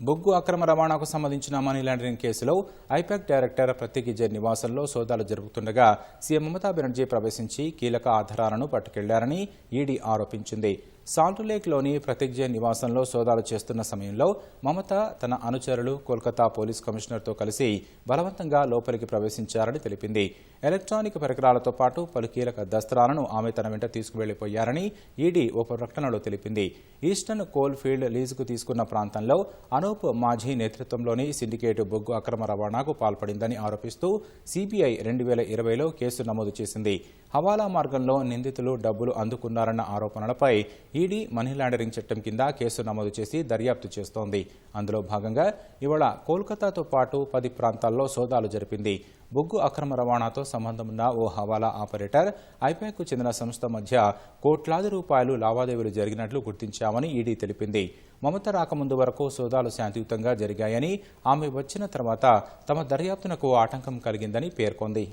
బొగ్గు అక్రమ రవాణాకు సంబంధించిన మనీ లాండరింగ్ కేసులో ఐపాక్ డైరెక్టర్ ప్రత్యేక నివాసంలో సోదాలు జరుగుతుండగా సీఎం మమతా బెనర్జీ ప్రవేశించి కీలక ఆధారాలను పట్టుకెళ్ళారని ఈడీ ఆరోపించింది. సాల్ట్లేక్లోని ప్రతిజ్ఞ నివాసంలో సోదాలు చేస్తున్న సమయంలో మమత తన అనుచరులు కోల్కతా పోలీస్ కమిషనర్తో కలిసి బలవంతంగా లోపలికి ప్రవేశించారని తెలిపింది. ఎలక్ట్రానిక్ పరికరాలతో పాటు పలు కీలక దస్త్రాలను ఆమె తన వెంట తీసుకువెళ్ళిపోయారని ఈడీ ఓ ప్రకటనలో తెలిపింది. ఈస్టర్న్ కోల్ ఫీల్డ్ లీజుకు తీసుకున్న ప్రాంతంలో అనూప్ మాఝీ నేతృత్వంలోని సిండికేట్ బొగ్గు అక్రమ రవాణాకు పాల్పడిందని ఆరోపిస్తూ సిబిఐ రెండు వేల ఇరవైలో కేసు నమోదు చేసింది. హవాలా మార్గంలో నిందితులు డబ్బులు అందుకున్నారన్న ఆరోపణలపై ఈడీ మనీ లాండరింగ్ చట్టం కింద కేసు నమోదు చేసి దర్యాప్తు చేస్తోంది. అందులో భాగంగా ఇవాళ కోల్కతాతో పాటు పది ప్రాంతాల్లో సోదాలు జరిపింది. బొగ్గు అక్రమ రవాణాతో సంబంధమున్న ఓ హవాలా ఆపరేటర్ ఐపాక్కు చెందిన సంస్థ మధ్య కోట్లాది రూపాయలు లావాదేవీలు జరిగినట్లు గుర్తించామని ఈడీ తెలిపింది. మమత రాకముందు వరకు సోదాలు శాంతియుతంగా జరిగాయని ఆమె వచ్చిన తర్వాత తమ దర్యాప్తునకు ఆటంకం కలిగిందని పేర్కొంది.